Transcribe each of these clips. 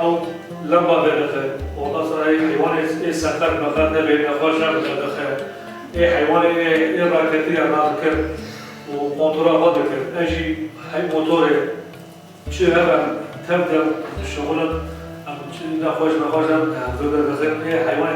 او lamba verir ondan sonra hayvan es sakar bakar da bir nefar da e hayvan e raketi ya nakır o kontrol ederken eji hay motoru çı hemen tebdel şoğulun çı da hoş ma hoş am da da e hayvan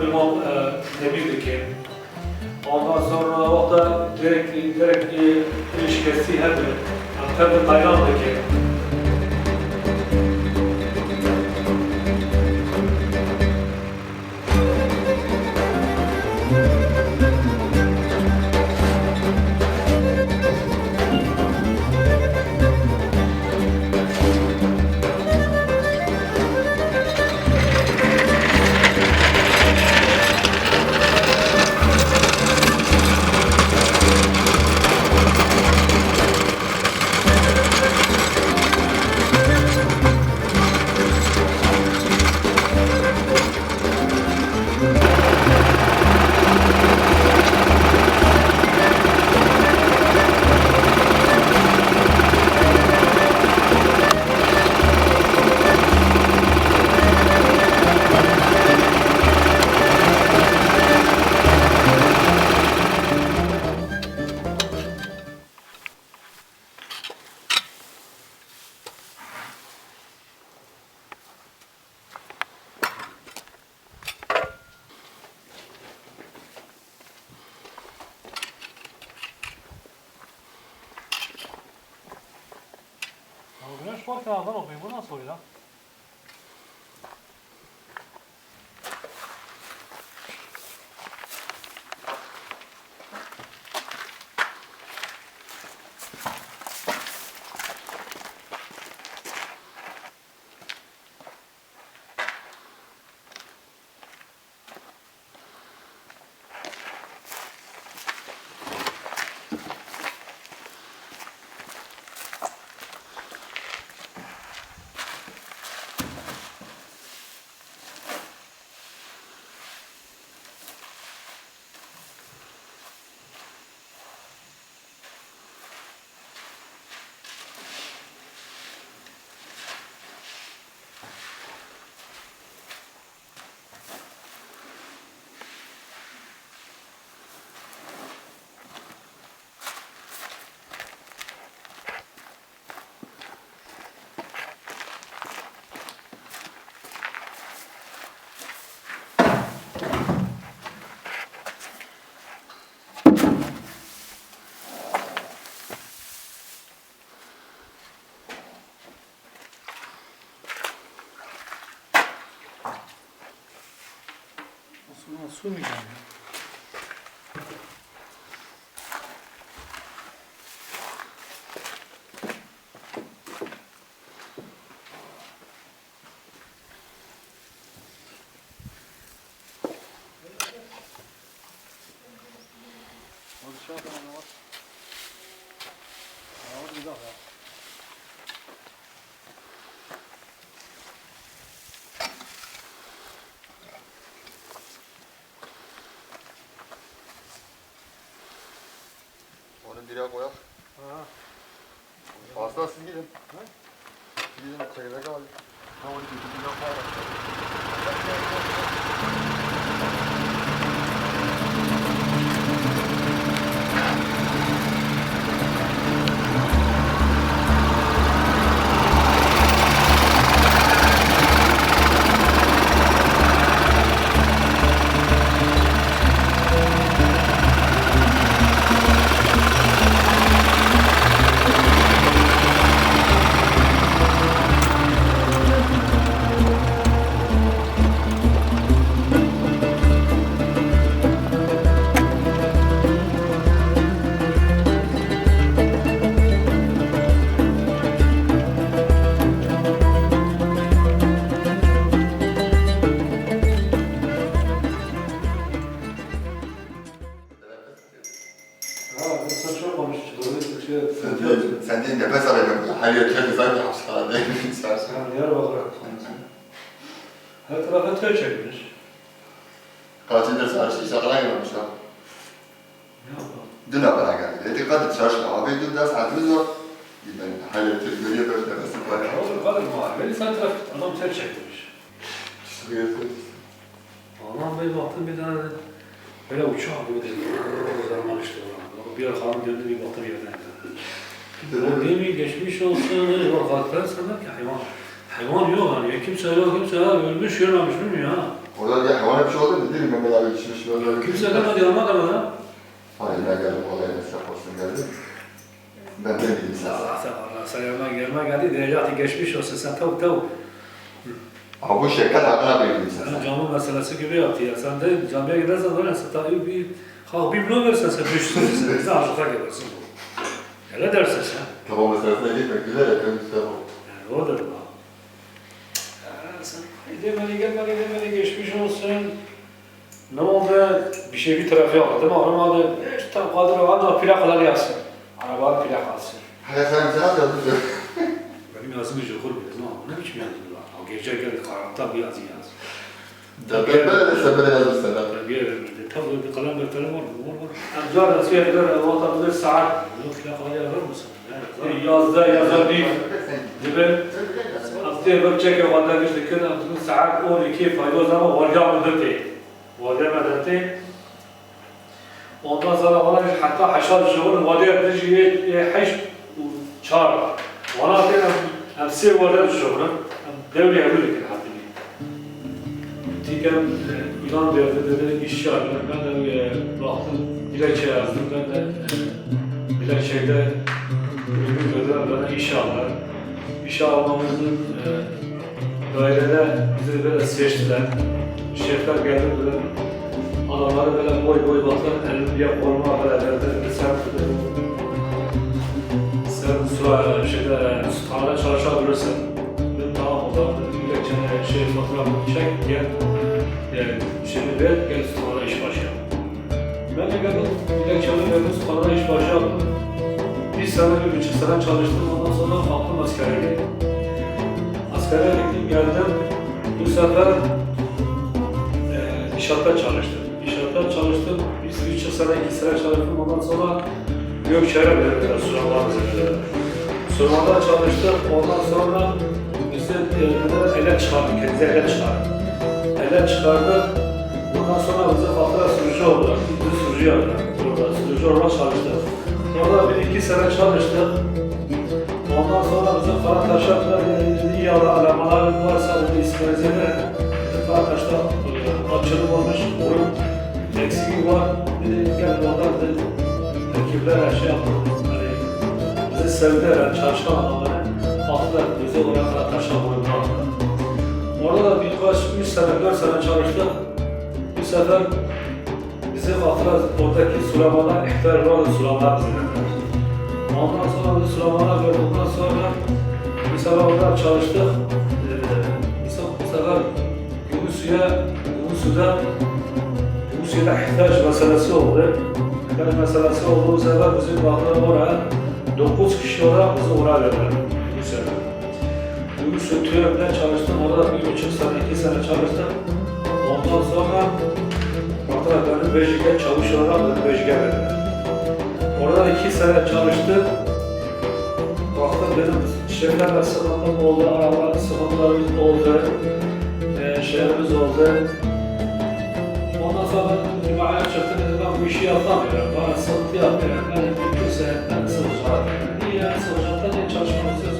bir mal temiz dike ondan sonra o da direkt direkt ilişkisi hem de hem de Tayland dike Güneş varken adam okuyayım. Bu nasıl oyun ha? Su mu yani? Hadi Bire koyak. Ha. Aslan siz gidin. Siz Gidin çekirdek al. Ha onu Her yer kendi sanki hapishanede istersen. Sen Diyarbakır'a Her tarafa tır çekmiş. Kaç yıldır sarışı şakadan gelmiş ha. Ne yapalım? Dün bana geldi. Dikkat et çalışma. Abi dün ders saatimiz var. Ben her yer tır görüyor böyle nefesi var. Olur kadın muhabbeti sen taraf adam tır çekmiş. Anam bir baktım bir tane böyle uçağı gibi dedi. Zaman işte. Bir arkamı döndü bir baktım yerden. O değil mi geçmiş olsun. Bak hakikaten sanır ki hayvan. Hayvan yok hani. Ya kimse yok kimse ha ölmüş görmemiş bilmiyor ha. Orada bir hayvana bir şey oldu mu? Değil mi? Mehmet abi içmiş böyle. Kimse demedi yanıma kadar ha. Haline geldim. Olay nasıl yapasın geldi. Ben de bileyim sen. Allah Allah sen yanıma gelme geldi. Derece geçmiş olsun sen tavuk tavuk. Ama bu şirket hakkına bileyim sen. Sen camı meselesi gibi yaptı ya. Sen de camiye gidersen ya sen tabii bir halk bir blok versen sen düşsün sen aşıkta gelirsin. Öyle dersin sen. Tamam meselesine gitme. Güzel yapıyorum işte bu. Yani o da bu. Ya sen gidemedi gelmedi gelmedi geçmiş olsun. Ne oldu? Bir şey bir trafiğe aldı mi? Aramadı. İşte tam kadro aldı plakalar yazsın. Arabanın plakası. Hele sen sen yapıyorsun. Benim yazımı jokur bir ne Ne biçim yazdı lan? O gece geldi karanlıkta bir yazı yaz. Ben böyle sen böyle yazmışsın ha. Terbiye verildi. Tabii bir kalem defteri var mı? Var var. Amcar nasıl yapıyor? Vatandaş saat. Yok plakalar yazar mısın? Evet. Yazda yazar değil. Dibe hafta بتشيك vatandaş dükkan altını saat 12 fayda ama varca müddeti. Vade müddeti. Ondan sonra bana hatta haşar şuur vade yapıcı haş çağır. Bana da hepsi vade şuur. Devlet yapıyor ki hatta. Diken ilan verdi dedi iş çağırdı. Ben de e, baktım dilekçe yazdım. Ben de e, dilekçede uygun gördüler bana iş aldılar. İş almamızın e, dairede bizi böyle seçtiler. Şefler geldi böyle adamları böyle boy boy baktılar. Elini bir forma böyle verdi. Sen sen şeyde sütahane çalışabilirsin. Dedim tamam o zaman dilekçene şey fotoğrafını çek gel. Şimdi ver gel sütahane iş başlayalım. Ben de geldim dilekçemi verdim sütahane iş başlayalım. Bir sene, bir buçuk sene çalıştım. Ondan sonra kalktım askere gittim. Askere gittim, geldim. Bu sefer e, inşaatta çalıştım. İnşaatta çalıştım. Bir üç sene, iki sene çalıştım. Ondan sonra Gökçe'ye verdiler, Suralar verdiler. Sura'da çalıştım. Ondan sonra bize e, ele çıkardı, kendisi ele çıkardı. Ele çıkardı. Ondan sonra bize fatura sürücü oldu. Bizi sürücü yaptı. Orada sürücü olarak çalıştım. Orada bir iki sene çalıştık. Ondan sonra bize Karataş'a dedi, iyi alamalar varsa dedi isminizi de Karataş'ta e, açılım olmuş, oyun eksiği var. Dedi, gel oradan dedi, ekipler her şey yaptı. Hani bizi sevdiler, yani çalışkan adamları. Baktılar, bizi olarak Karataş'a koydular. Orada da birkaç, üç sene, dört sene çalıştık. Bir sefer bize baktılar oradaki sulamalar, ihtar var sulamalar. Ondan sonra biz sulamalar verdik. Ondan sonra mesela orada çalıştık. Ee, bu sefer gümüş suya, gümüş suda gümüş suya ihtiyaç meselesi oldu. Yani meselesi olduğu sefer bizim baktılar oraya 9 kişi olarak bizi oraya verdiler. Su tüyöründe çalıştım. Orada bir buçuk sene, iki sene çalıştım. Ondan sonra baktılar beni Bejik'e çavuş olarak beni verdiler. Orada iki sene çalıştım. Baktım benim şeylerle sıkıntım oldu, araba sıkıntılarımız oldu, e, şeylerimiz oldu. Ondan sonra cumaya çıktım, dedim ben bu işi yapamıyorum, bana sıkıntı yapıyor. Ben mümkünse ben sıvacağım. Niye yani sıvacağım, niye çalışmak istiyorsun?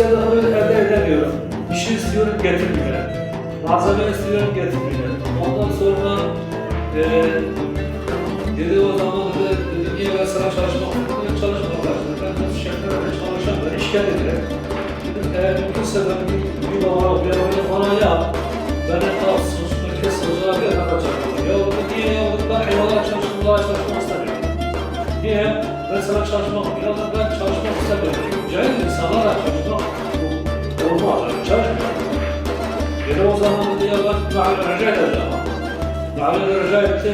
Ben istediğimi elde edemiyorum. İşi istiyorum, getirmiyor. Malzeme istiyorum, getirmiyor. Ondan sonra e, Dedi o zaman dedi, dedi niye ben sana çalışmak istiyorum, çalışmak başladım. Ben de şirketlerde çalışamıyorum, işgal edilir. Dedim eğer mümkünse ben bir, bir bana bir bana yap. Ben de daha sözüme kes sözüme bir çalışmam. Ya dedi, niye ya dedi, ben eyvallah çalıştım, daha çalışmak istemiyorum. Niye? Ben sana çalışmak, ya dedi, ben mahalle rica edeceğim. Mahalle rica etti.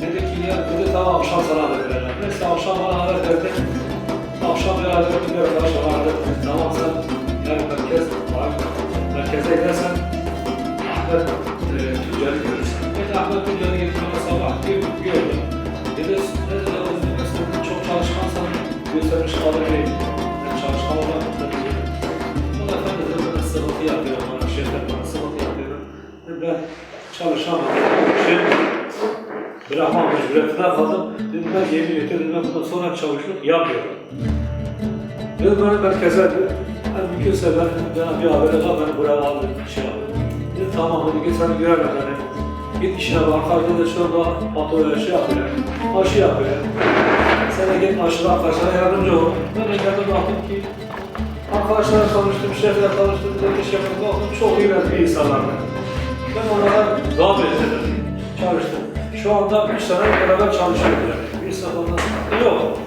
Dedi ki ya dedi tamam akşam sana da vereceğim. Neyse akşam bana haber verdi. Akşam beraber bir arkadaş bana haber verdi. Tamam sen yani merkez, merkeze gidersen Ahmet e, Tüccar'ı görürsün. Dedi Ahmet Tüccar'ı getirmene sabah bir gördüm. Dedi dedi çok çalışkansan göstermiş alabilirim. Ben çalışkan olarak da dedim. Bu efendi dedi bana sıkıntı yapıyorum bana şeyler bana sıkıntı Ben çalışamadım. Şey, bırakmam mecburiyetine kaldım. Dedim ben yemin ettim ben bundan sonra çalışıp yapıyorum. Dedim beni merkeze hani mümkünse ben, bana bir haber et, beni buraya al bir şey yap. Dedi tamam dedi git seni göremem beni. Git işine bak, arkadaşlar da şurada patron şey yapıyor, aşı yapıyor. Sen de git aşıdan arkadaşlara yardımcı ol. Ben de geldim baktım ki arkadaşlarla tanıştım, şefle tanıştım, dedi şefle baktım çok iyi bir insanlardı. Ben onlara devam ettim, çalıştım. Şu anda üç sene beraber çalışıyoruz. Bir sene ondan yok.